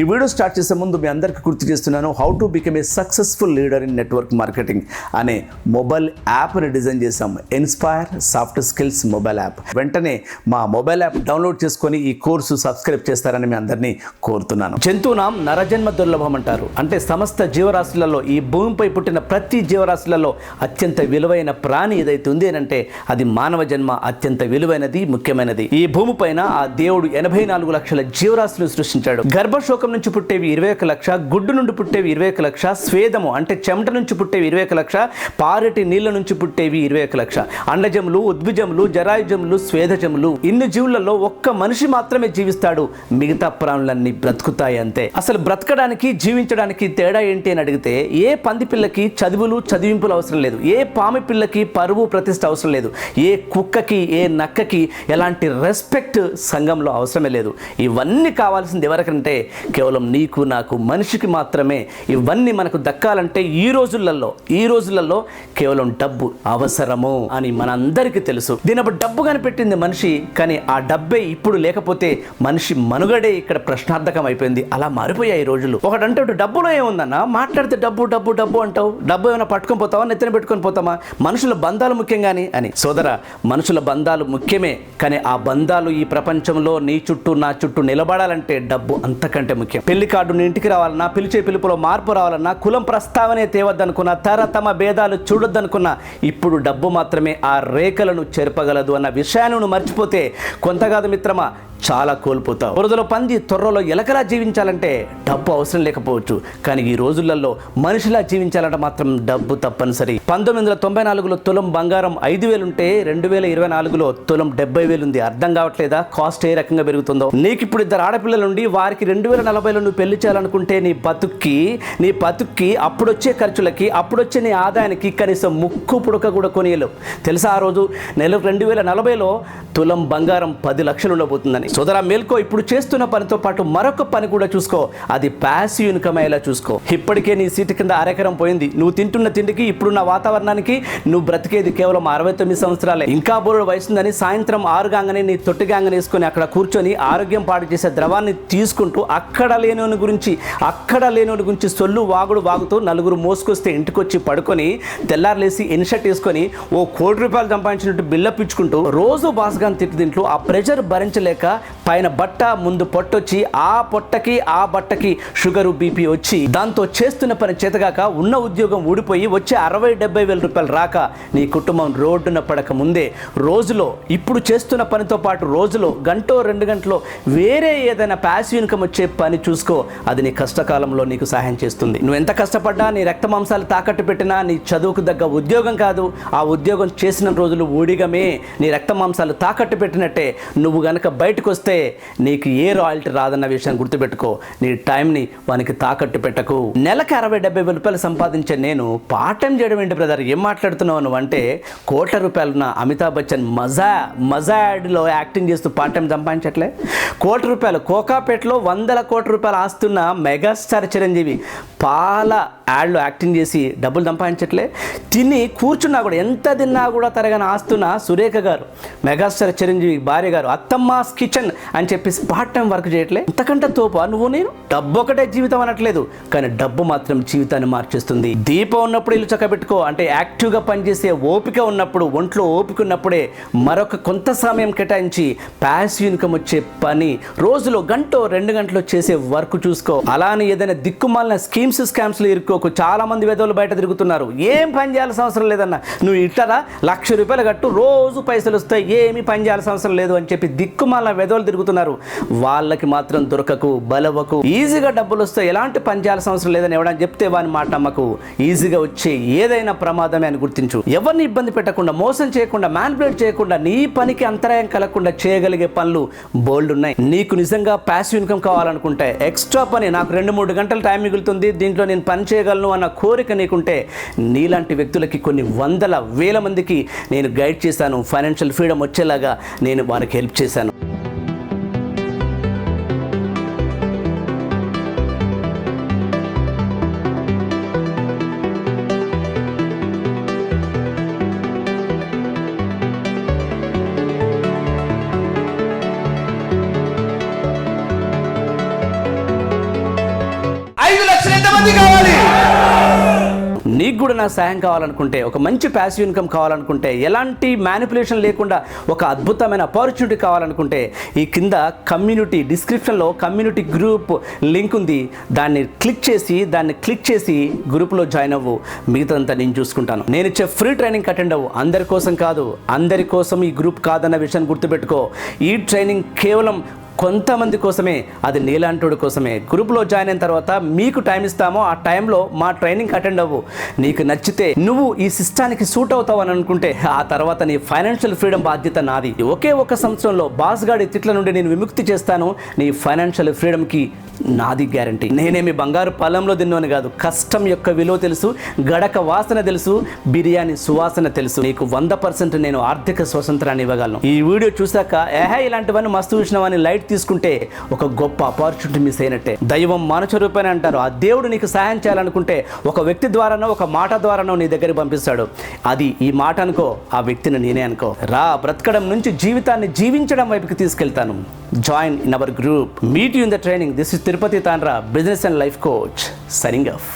ఈ video start చేసే ముందు మీ అందరికీ గుర్తు చేస్తున్నాను how to become a successful leader in network marketing అనే మొబైల్ యాప్ని డిజైన్ చేశాం. Inspire soft skills mobile app వెంటనే మా మొబైల్ యాప్ డౌన్లోడ్ చేసుకొని ఈ కోర్సు సబ్స్క్రైబ్ చేస్తారని మీ అందరినీ కోరుతున్నాను. జంతువునాం నరజన్మ దుర్లభం అంటారు. అంటే సమస్త జీవరాశులలో ఈ భూమిపై పుట్టిన ప్రతి జీవరాశులలో అత్యంత విలువైన ప్రాణి ఏదైతే ఉంది అని అంటే అది మానవ జన్మ అత్యంత విలువైనది ముఖ్యమైనది. ఈ భూమిపైన ఆ దేవుడు ఎనభై నాలుగు లక్షల జీవరాశులు సృష్టించాడు. గర్భశోకం నుంచి పుట్టేవి ఇరవై ఒక లక్ష గుడ్డు నుండి పుట్టేవి ఇరవై ఒక లక్ష స్వేదము అంటే చెమట నుంచి పుట్టేవి ఇరవై ఒక లక్ష పారెటి నీళ్ళ నుంచి పుట్టేవి ఇరవై ఒక లక్ష. అండజములు ఉద్భిజములు జరాయుజములు స్వేదజములు. ఇన్ని జీవులలో ఒక్క మనిషి మాత్రమే జీవిస్తాడు. మిగతా ప్రాణులన్నీ బ్రతుకుతాయి అంతే. అసలు బ్రతకడానికి జీవించడానికి తేడా ఏంటి అని అడిగితే ఏ పంది పిల్లకి చదువులు చదివింపులు అవసరం లేదు. ఏ పామి పిల్లకి పరువు ప్రతిష్ట అవసరం లేదు. ఏ కుక్కకి ఏ నక్కకి ఎలాంటి రెస్పెక్ట్ సంఘంలో అవసరమే లేదు. ఇవన్నీ కావాల్సింది ఎవరికంటే కేవలం నీకు నాకు మనిషికి మాత్రమే. ఇవన్నీ మనకు దక్కాలంటే ఈ రోజులలో ఈ రోజులలో కేవలం డబ్బు అవసరము అని మనందరికీ తెలుసు. దీనప్పుడు డబ్బు కనిపెట్టింది మనిషి కానీ ఆ డబ్బే ఇప్పుడు లేకపోతే మనిషి మనుగడే ఇక్కడ ప్రశ్నార్థకం అయిపోయింది అలా మారిపోయాయి ఈ రోజులు. ఒకడంటాడు డబ్బులో ఏముందన్న? మాట్లాడితే డబ్బు డబ్బు డబ్బు అంటావు. డబ్బు ఏమైనా పట్టుకొని పోతావా? నెత్తిన పెట్టుకొని పోతామా? మనుషుల బంధాలు ముఖ్యం కానీ అని. సోదర మనుషుల బంధాలు ముఖ్యమే కానీ ఆ బంధాలు ఈ ప్రపంచంలో నీ చుట్టూ నా చుట్టూ నిలబడాలంటే డబ్బు అంతకంటే ముఖ్యం. పెళ్ళి కార్డు ఇంటికి రావాలన్నా పిలిచే పిలుపులో మార్పు రావాలన్నా కులం ప్రస్తావనే తేవద్దనుకున్నా తరతమ భేదాలు చూడొద్దనుకున్న ఇప్పుడు డబ్బు మాత్రమే ఆ రేఖలను చెరపగలదు అన్న విషయాన్ని నువ్వు మర్చిపోతే కొంత కాదు మిత్రమా చాలా కోల్పోతావు. బురదలో పంది త్వరలో ఎలకలా జీవించాలంటే డబ్బు అవసరం లేకపోవచ్చు. కానీ ఈ రోజులలో మనిషిలా జీవించాలంటే మాత్రం డబ్బు తప్పనిసరి. పంతొమ్మిది వందల తొంభై నాలుగులో తులం బంగారం ఐదు వేలు ఉంటే రెండు వేల ఇరవై నాలుగులో తులం డెబ్బై వేలు ఉంది అర్థం కావట్లేదా? కాస్ట్ ఏ రకంగా పెరుగుతుందో? నీకు ఇప్పుడు ఇద్దరు ఆడపిల్లలుండి వారికి రెండు వేల నలభైలో నువ్వు పెళ్ళి చేయాలనుకుంటే నీ బతుక్కి నీ బతుక్కి అప్పుడొచ్చే ఖర్చులకి అప్పుడొచ్చే నీ ఆదాయానికి కనీసం ముక్కు పుడక కూడా కొనియలేవు. తెలుసా ఆ రోజు? నెల రెండు వేల నలభైలో తులం బంగారం పది లక్షలు ఉండబోతుందని. సోదరా మేల్కో ఇప్పుడు చేస్తున్న పనితో పాటు మరొక పని కూడా చూసుకో. అది ప్యాసివ్ ఇన్కమ్ అయ్యేలా చూసుకో. ఇప్పటికే నీ సీటు కింద అరెకరం పోయింది. నువ్వు తింటున్న తిండికి ఇప్పుడున్న వాతావరణానికి నువ్వు బ్రతికేది కేవలం అరవై తొమ్మిది సంవత్సరాలే. ఇంకా బోరుడు వయసుందని సాయంత్రం ఆరు గాంగనే నీ తొట్టి గాంగని వేసుకొని అక్కడ కూర్చొని ఆరోగ్యం పాడు చేసే ద్రవాన్ని తీసుకుంటూ అక్కడ లేనోని గురించి అక్కడ లేనోని గురించి సొల్లు వాగుడు వాగుతూ నలుగురు మోసుకొస్తే ఇంటికొచ్చి పడుకొని తెల్లారులేసి ఇన్షర్ట్ వేసుకొని ఓ కోటి రూపాయలు సంపాదించినట్టు బిల్లప్పించుకుంటూ రోజు బాస్గాన్ తిట్టు తింటూ ఆ ప్రెషర్ భరించలేక పైన బట్ట ముందు పొట్టొచ్చి ఆ పొట్టకి ఆ బట్టకి షుగరు బీపీ వచ్చి దాంతో చేస్తున్న పని చేతగాక ఉన్న ఉద్యోగం ఊడిపోయి వచ్చే అరవై డెబ్బై వేల రూపాయలు రాక నీ కుటుంబం రోడ్డున పడక ముందే రోజులో ఇప్పుడు చేస్తున్న పనితో పాటు రోజులో గంటో రెండు గంటలో వేరే ఏదైనా ప్యాసివ్ ఇన్కమ్ వచ్చే పని చూసుకో. అది నీ కష్టకాలంలో నీకు సహాయం చేస్తుంది. నువ్వు ఎంత కష్టపడ్డా నీ రక్త మాంసాలు తాకట్టు పెట్టినా నీ చదువుకు దగ్గ ఉద్యోగం కాదు. ఆ ఉద్యోగం చేసిన రోజులు ఊడిగమే. నీ రక్త మాంసాలు తాకట్టు పెట్టినట్టే. నువ్వు గనక బయటకు వస్తే నీకు ఏ రాయల్టీ రాదన్న విషయం గుర్తుపెట్టుకో. నీ టైంని వానికి తాకట్టు పెట్టకు. నెలకు అరవై డెబ్బై రూపాయలు సంపాదించే నేను పార్ట్ టైం చేయడం ఏంటి బ్రదర్? ఏం మాట్లాడుతున్నావు నువ్వు అంటే కోట్ల రూపాయలున్న అమితాబ్ బచ్చన్ మజా మజా యాడ్లో యాక్టింగ్ చేస్తూ పార్ట్ టైం సంపాదించట్లే? కోటి రూపాయలు కోకాపేటలో వందల కోట్ల రూపాయలు ఆస్తున్న మెగాస్టార్ చిరంజీవి పాల యాడ్లో యాక్టింగ్ చేసి డబ్బులు సంపాదించట్లే? తిని కూర్చున్నా కూడా ఎంత తిన్నా కూడా తరగని ఆస్తున్న సురేఖ గారు మెగాస్టార్ చిరంజీవి భార్య గారు అత్తమ్మాస్ కిచెన్ అని చెప్పేసి పార్ట్ టైం వర్క్ చేయట్లే. ఇంతకంటే తోప నువ్వు నేను? డబ్బు ఒకటే జీవితం అనట్లేదు. కానీ డబ్బు మాత్రం జీవితాన్ని మార్చేస్తుంది. దీపం ఉన్నప్పుడు ఇల్లు చక్కబెట్టుకో అంటే యాక్టివ్గా పనిచేసే ఓపిక ఉన్నప్పుడు ఒంట్లో ఓపిక ఉన్నప్పుడే మరొక కొంత సమయం కేటాయించి ప్యాసివ్ ఇన్కమ్ వచ్చే పని. రోజులో గంటో రెండు గంటలు చేసే వర్క్ చూసుకో. అలానే ఏదైనా దిక్కుమాలిన స్కీమ్స్ స్కామ్స్లో ఇరుక్కోకు. చాలా మంది వెదవులు బయట తిరుగుతున్నారు. ఏం పని చేయాల్సిన అవసరం లేదన్న. నువ్వు ఇట్టరా? లక్ష రూపాయలు కట్టు. రోజు పైసలు వస్తాయి. ఏమీ పని చేయాల్సిన అవసరం లేదు అని చెప్పి దిక్కుమాలిన వెదవులు తిరుగుతున్నారు. వాళ్ళకి మాత్రం దొరకకు బలవకు ఈజీగా డబ్బులు వస్తే ఎలాంటి పని చేయాల్సిన అవసరం లేదని ఎవడని చెప్తే వాని మాట నమ్మకు. ఈజీగా వచ్చే ఏదైనా ప్రమాదమే అని గుర్తించు. ఎవరిని ఇబ్బంది పెట్టకుండా మోసం చేయకుండా మ్యాన్పులేట్ చేయకుండా నీ పనికి అంతరాయం కలగకుండా చేయగలిగే పనులు బోల్డ్ ఉన్నాయి. నీకు నిజంగా ప్యాసివ్ ఇన్కమ్ కావాలనుకుంటే ఎక్స్ట్రా పని నాకు రెండు మూడు గంటల టైం మిగులుతుంది దీంట్లో నేను పని చేయగలను అన్న కోరిక నీకుంటే నీలాంటి వ్యక్తులకి కొన్ని వందల వేల మందికి నేను గైడ్ చేశాను. ఫైనాన్షియల్ ఫ్రీడమ్ వచ్చేలాగా నేను వారికి హెల్ప్ చేశాను. నాకు సహాయం కావాలనుకుంటే ఒక మంచి ప్యాసివ్ ఇన్కమ్ కావాలనుకుంటే ఎలాంటి మ్యానిపులేషన్ లేకుండా ఒక అద్భుతమైన ఆపర్చునిటీ కావాలనుకుంటే ఈ కింద కమ్యూనిటీ డిస్క్రిప్షన్లో కమ్యూనిటీ గ్రూప్ లింక్ ఉంది. దాన్ని క్లిక్ చేసి దాన్ని క్లిక్ చేసి గ్రూప్లో జాయిన్ అవ్వు. మిగతాదంతా నేను చూసుకుంటాను. నేను ఇచ్చే ఫ్రీ ట్రైనింగ్ అటెండ్ అవ్వు. అందరి కోసం కాదు అందరి కోసం ఈ గ్రూప్ కాదన్న విషయాన్ని గుర్తుపెట్టుకో. ఈ ట్రైనింగ్ కేవలం కొంతమంది కోసమే అది నీలాంటోడు కోసమే. గ్రూప్లో జాయిన్ అయిన తర్వాత మీకు టైం ఇస్తామో ఆ టైంలో మా ట్రైనింగ్ అటెండ్ అవ్వు. నీకు నచ్చితే నువ్వు ఈ సిస్టానికి సూట్ అవుతావు అని అనుకుంటే ఆ తర్వాత నీ ఫైనాన్షియల్ ఫ్రీడమ్ బాధ్యత నాది. ఒకే ఒక సంవత్సరంలో బాస్ గాడి తిట్ల నుండి నేను విముక్తి చేస్తాను నీ ఫైనాన్షియల్ ఫ్రీడమ్కి నాది గ్యారంటీ. నేనేమి బంగారు పొలంలో తిన్నాను కాదు కష్టం యొక్క విలువ తెలుసు గడక వాసన తెలుసు బిర్యానీ సువాసన తెలుసు. నీకు వంద పర్సెంట్ నేను ఆర్థిక స్వతంత్రాన్ని ఇవ్వగలను. ఈ వీడియో చూశాక ఏహే ఇలాంటివన్నీ మస్తు చూసినావని లైట్ తీసుకుంటే ఒక గొప్ప ఆపర్చునిటీ మిస్ అయినట్టే. దైవం మానుష రూపాయని అంటారు. ఆ దేవుడు నీకు సహాయం చేయాలనుకుంటే ఒక వ్యక్తి ద్వారానో ఒక మాట ద్వారానో నీ దగ్గరికి పంపిస్తాడు. అది ఈ మాట అనుకో ఆ వ్యక్తిని నేనే అనుకో. రా బ్రతకడం నుంచి జీవితాన్ని జీవించడం వైపుకి తీసుకెళ్తాను. Join in our group meet you in the training this is Tirupati Tandra business and life coach sharing of